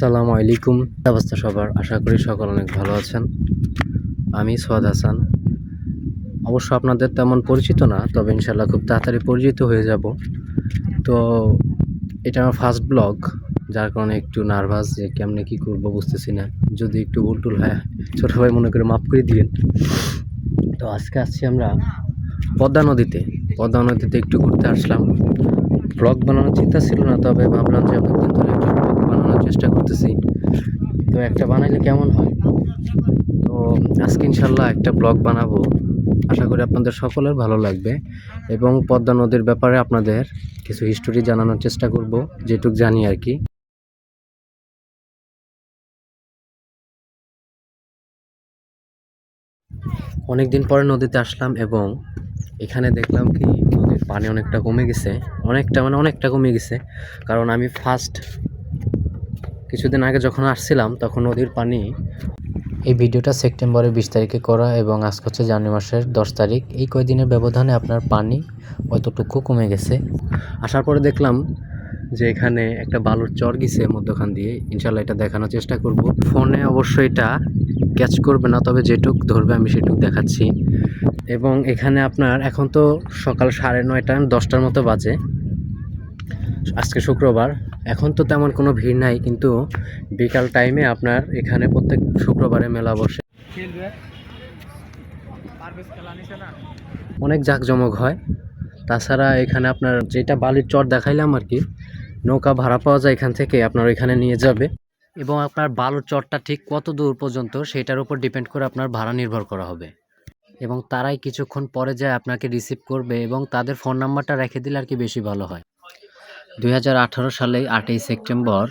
আসসালামু আলাইকুম। অবস্থা সবার? আশা করি সকল অনেক ভালো আছেন। আমি সোয়াদ হাসান। অবশ্য আপনাদের তেমন পরিচিত না, তবে ইনশাল্লাহ খুব তাড়াতাড়ি পরিচিত হয়ে যাব। তো এটা আমার ফার্স্ট ব্লগ যার কারণে একটু নার্ভাস যে কেমনে কী করব বুঝতেছি না। যদি একটু ভুল টুল হয়, ছোটো ভাই মনে করে মাফ করে দিবেন। তো আজকে আসছি আমরা পদ্মা নদীতে। পদ্মা নদীতে একটু ঘুরতে আসলাম। ব্লগ বানানোর চিন্তা ছিল না, তবে ভাবলাম যে অনেকদিন ধরে একটা ব্লগ বানানোর চেষ্টা করতেছি। তো একটা বানাইলে কেমন হয়? তো আজকে ইনশাল্লাহ একটা ব্লগ বানাবো। আশা করি আপনাদের সকলের ভালো লাগবে। এবং পদ্মা নদীর ব্যাপারে আপনাদের কিছু হিস্টোরি জানানোর চেষ্টা করব, যেটুক জানি আর কি। অনেকদিন পরে নদীতে আসলাম এবং এখানে দেখলাম কি নদীর পানি অনেকটা কমে গেছে। অনেকটা মানে অনেকটা কমে গেছে। কারণ আমি ফার্স্ট কিছুদিন আগে যখন আসছিলাম, তখন নদীর পানি এই ভিডিওটা সেপ্টেম্বরের বিশ তারিখে করা এবং আজকে হচ্ছে জানুয়ারি মাসের দশ তারিখ। এই কয়দিনের ব্যবধানে আপনার পানি অতটুকু কমে গেছে? আসার পরে দেখলাম যে এখানে একটা বালুর চর গেছে মধ্যখান দিয়ে। ইনশাল্লাহ এটা দেখানোর চেষ্টা করব। ফোনে অবশ্যই এটা ক্যাচ করবে না, তবে যেটুক ধরবে আমি সেটুক দেখাচ্ছি। এবং এখানে আপনার এখন তো সকাল সাড়ে নয়টা, দশটার মতো বাজে। আজকে শুক্রবার এখন তো তেমন কোনো ভিড় নাই, কিন্তু বিকাল টাইমে আপনার এখানে প্রত্যেক শুক্রবারে মেলা বসে। অনেক জাঁকজমক হয়। তাছাড়া এখানে আপনার যেটা বালির চর দেখাইলাম আর কি, নৌকা ভাড়া পাওয়া যায় এখান থেকে, আপনার ওইখানে নিয়ে যাবে। এবং আপনার বালুর চরটা ঠিক কত দূর পর্যন্ত সেটার উপর ডিপেন্ড করে আপনার ভাড়া নির্ভর করা হবে। এবং তারাই কিছুক্ষণ পরে যায় আপনাকে রিসিভ করবে এবং তাদের ফোন নাম্বারটা রেখে দিলে আর কি বেশি ভালো হয়। দুই হাজার আঠারো সালে আটই সেপ্টেম্বর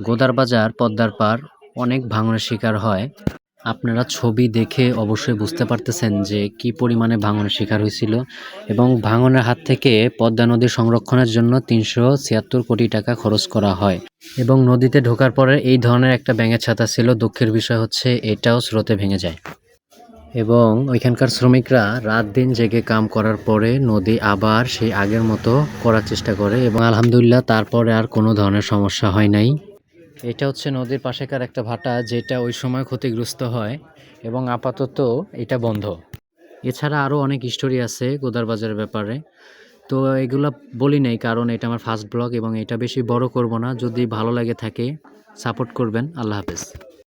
গোদারবাজার পদ্মার পার অনেক ভাঙনের শিকার হয়। আপনারা ছবি দেখে অবশ্যই বুঝতে পারতেছেন যে কি পরিমাণে ভাঙনের শিকার হয়েছিল এবং ভাঙনের হাত থেকে পদ্মা নদী সংরক্ষণের জন্য তিনশো ছিয়াত্তর কোটি টাকা খরচ করা হয়। এবং নদীতে ঢোকার পরে এই ধরনের একটা ব্যাঙের ছাতা ছিল। দুঃখের বিষয় হচ্ছে এটাও স্রোতে ভেঙে যায়। এবং ওইখানকার শ্রমিকরা রাত দিন জেগে কাম করার পরে নদী আবার সেই আগের মতো করার চেষ্টা করে এবং আলহামদুলিল্লাহ তারপরে আর কোনো ধরনের সমস্যা হয় নাই। এটা হচ্ছে নদীর পাশেকার একটা ভাটা যেটা ওই সময় ক্ষতিগ্রস্ত হয় এবং আপাতত এটা বন্ধ। এছাড়া আরও অনেক স্টোরি আছে গোদার বাজারের ব্যাপারে। তো এগুলো বলি নাই কারণ এটা আমার ফার্স্ট ব্লগ এবং এটা বেশি বড় করব না। যদি ভালো লাগে থাকে সাপোর্ট করবেন। আল্লাহ হাফেজ।